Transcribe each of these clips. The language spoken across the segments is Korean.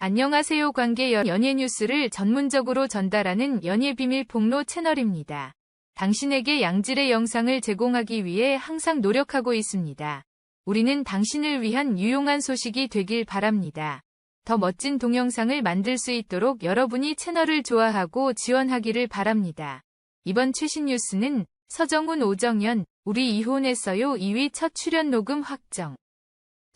안녕하세요 관계 연- 연예 뉴스를 전문적으로 전달하는 연예 비밀 폭로 채널입니다. 당신에게 양질의 영상을 제공하기 위해 항상 노력하고 있습니다. 우리는 당신을 위한 유용한 소식이 되길 바랍니다. 더 멋진 동영상을 만들 수 있도록 여러분이 채널을 좋아하고 지원하기를 바랍니다. 이번 최신 뉴스는 서정훈 오정연 우리 이혼했어요 2위 첫 출연 녹음 확정.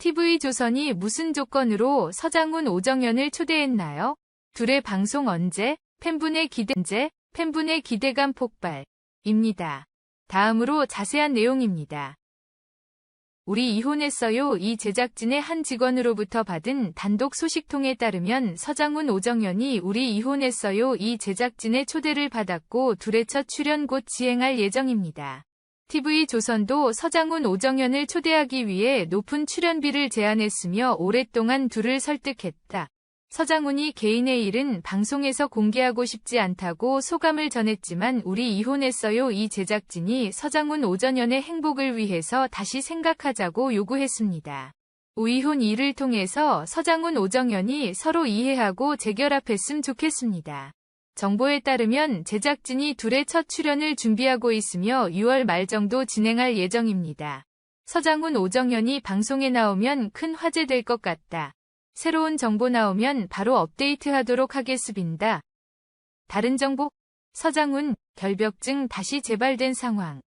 TV조선이 무슨 조건으로 서장훈 오정연을 초대했나요? 둘의 방송 언제? 팬분의 기대 언제? 팬분의 기대감 폭발입니다. 다음으로 자세한 내용입니다. 우리 이혼했어요. 이 제작진의 한 직원으로부터 받은 단독 소식통에 따르면 서장훈 오정연이 우리 이혼했어요. 이 제작진의 초대를 받았고 둘의 첫 출연 곧 지행할 예정입니다. TV조선도 서장훈 오정연을 초대하기 위해 높은 출연비를 제안했으며 오랫동안 둘을 설득했다. 서장훈이 개인의 일은 방송에서 공개하고 싶지 않다고 소감을 전했지만 우리 이혼했어요 이 제작진이 서장훈 오정연의 행복을 위해서 다시 생각하자고 요구했습니다. 우이혼 일을 통해서 서장훈 오정연이 서로 이해하고 재결합했음 좋겠습니다. 정보에 따르면 제작진이 둘의 첫 출연을 준비하고 있으며 6월 말 정도 진행할 예정입니다. 서장훈 오정연이 방송에 나오면 큰 화제 될 것 같다. 새로운 정보 나오면 바로 업데이트하도록 하겠습니다. 다른 정보? 서장훈, 결벽증 다시 재발된 상황.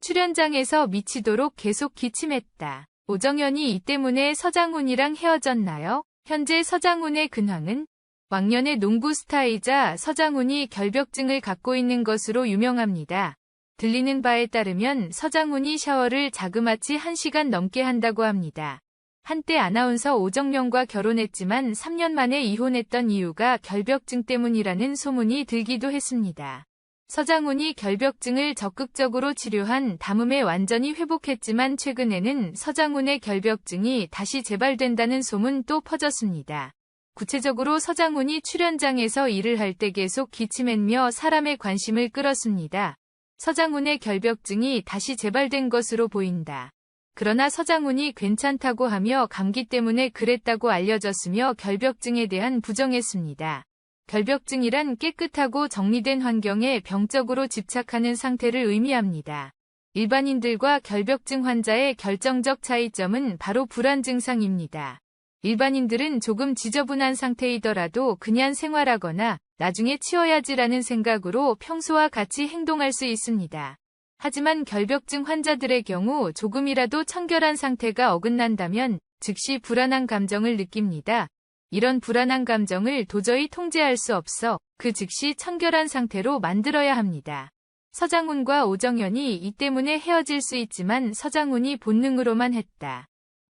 출연장에서 미치도록 계속 기침했다. 오정연이 이 때문에 서장훈이랑 헤어졌나요? 현재 서장훈의 근황은? 왕년의 농구 스타이자 서장훈이 결벽증을 갖고 있는 것으로 유명합니다. 들리는 바에 따르면 서장훈이 샤워를 자그마치 1시간 넘게 한다고 합니다. 한때 아나운서 오정연과 결혼했지만 3년 만에 이혼했던 이유가 결벽증 때문이라는 소문이 들기도 했습니다. 서장훈이 결벽증을 적극적으로 치료한 다음에 완전히 회복했지만 최근에는 서장훈의 결벽증이 다시 재발된다는 소문 또 퍼졌습니다. 구체적으로 서장훈이 출연장에서 일을 할 때 계속 기침했며 사람의 관심을 끌었습니다. 서장훈의 결벽증이 다시 재발된 것으로 보인다. 그러나 서장훈이 괜찮다고 하며 감기 때문에 그랬다고 알려졌으며 결벽증에 대한 부정했습니다. 결벽증이란 깨끗하고 정리된 환경에 병적으로 집착하는 상태를 의미합니다. 일반인들과 결벽증 환자의 결정적 차이점은 바로 불안 증상입니다. 일반인들은 조금 지저분한 상태이더라도 그냥 생활하거나 나중에 치워야지라는 생각으로 평소와 같이 행동할 수 있습니다. 하지만 결벽증 환자들의 경우 조금이라도 청결한 상태가 어긋난다면 즉시 불안한 감정을 느낍니다. 이런 불안한 감정을 도저히 통제할 수 없어 그 즉시 청결한 상태로 만들어야 합니다. 서장훈과 오정연이 이 때문에 헤어질 수 있지만 서장훈이 본능으로만 했다.